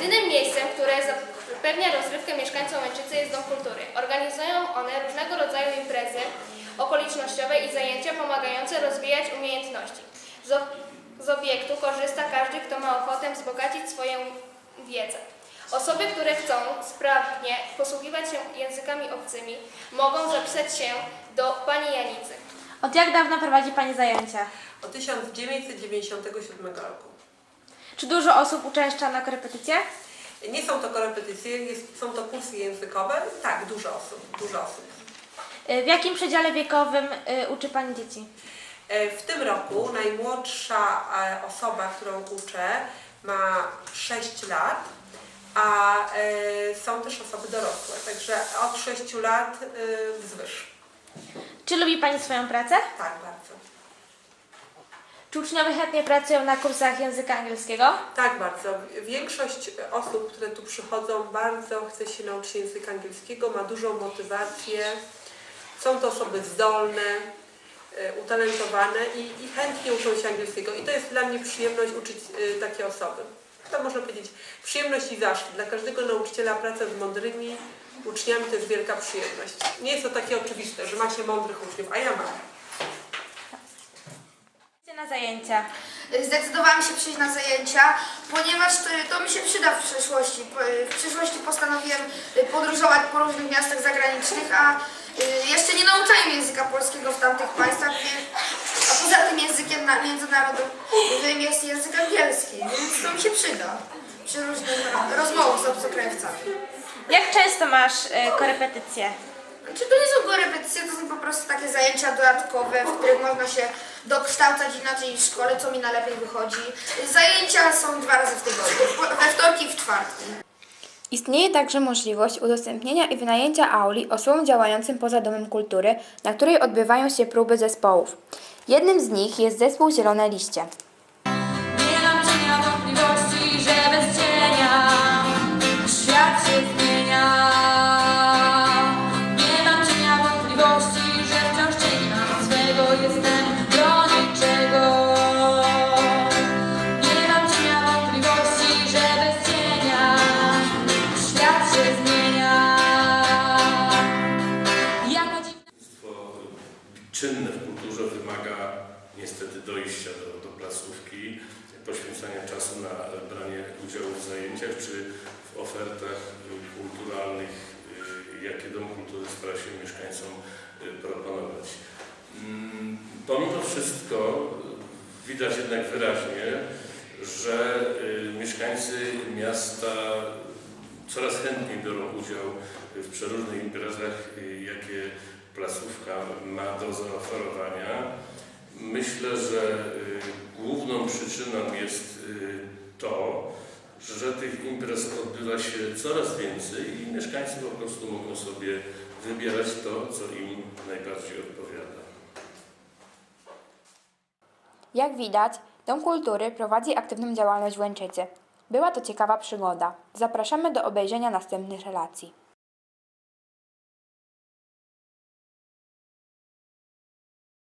Jedynym miejscem, które zapewnia rozrywkę mieszkańcom Łęczycy jest Dom Kultury. Organizują one różnego rodzaju imprezy okolicznościowe i zajęcia pomagające rozwijać umiejętności. Z, z obiektu korzysta każdy, kto ma ochotę wzbogacić swoją wiedzę. Osoby, które chcą sprawnie posługiwać się językami obcymi, mogą zapisać się do pani Janicy. Od jak dawna prowadzi Pani zajęcia? Od 1997 roku. Czy dużo osób uczęszcza na korepetycje? Nie są to korepetycje, jest, są to kursy językowe. Tak, dużo osób, dużo osób. Y, W jakim przedziale wiekowym y, uczy Pani dzieci? E, W tym roku najmłodsza e, osoba, którą uczę, ma 6 lat, a e, są też osoby dorosłe, także od 6 lat e, wzwyż. Czy lubi Pani swoją pracę? Tak, bardzo. Czy uczniowie chętnie pracują na kursach języka angielskiego? Tak, bardzo. Większość osób, które tu przychodzą, bardzo chce się nauczyć języka angielskiego, ma dużą motywację. Są to osoby zdolne, e, utalentowane i, i chętnie uczą się angielskiego. I to jest dla mnie przyjemność uczyć e, takie osoby. To można powiedzieć przyjemność i zaszczyt. Dla każdego nauczyciela praca z mądrymi uczniami to jest wielka przyjemność. Nie jest to takie oczywiste, że ma się mądrych uczniów, a ja mam. Na zajęcia. Zdecydowałam się przyjść na zajęcia, ponieważ to, to mi się przyda w przyszłości. Po- W przyszłości postanowiłem y, podróżować po różnych miastach zagranicznych, a y, jeszcze nie nauczają języka polskiego w tamtych państwach, a poza tym językiem na- międzynarodowym jest język angielski, więc to mi się przyda przy różnych ro- rozmowach z obcokrajowcami. Jak często masz y, korepetycje? Czy to nie są korepetycje, to są po prostu takie zajęcia dodatkowe, w których można się dokształcać inaczej niż w szkole, co mi najlepiej wychodzi. Zajęcia są dwa razy w tygodniu, we wtorki i w czwartki. Istnieje także możliwość udostępnienia i wynajęcia auli osobom działającym poza Domem Kultury, na której odbywają się próby zespołów. Jednym z nich jest zespół Zielone Liście. Nie mam cienia wątpliwości, że bez niestety dojścia do, do placówki, poświęcania czasu na branie udziału w zajęciach czy w ofertach kulturalnych, y, jakie Dom Kultury stara się mieszkańcom y, proponować. Mm, Pomimo wszystko widać jednak wyraźnie, że y, mieszkańcy miasta coraz chętniej biorą udział w przeróżnych imprezach, jakie placówka ma do zaoferowania. Myślę, że y, główną przyczyną jest y, to, że tych imprez odbywa się coraz więcej i mieszkańcy po prostu mogą sobie wybierać to, co im najbardziej odpowiada. Jak widać, Dom Kultury prowadzi aktywną działalność w Łęczycy. Była to ciekawa przygoda. Zapraszamy do obejrzenia następnych relacji.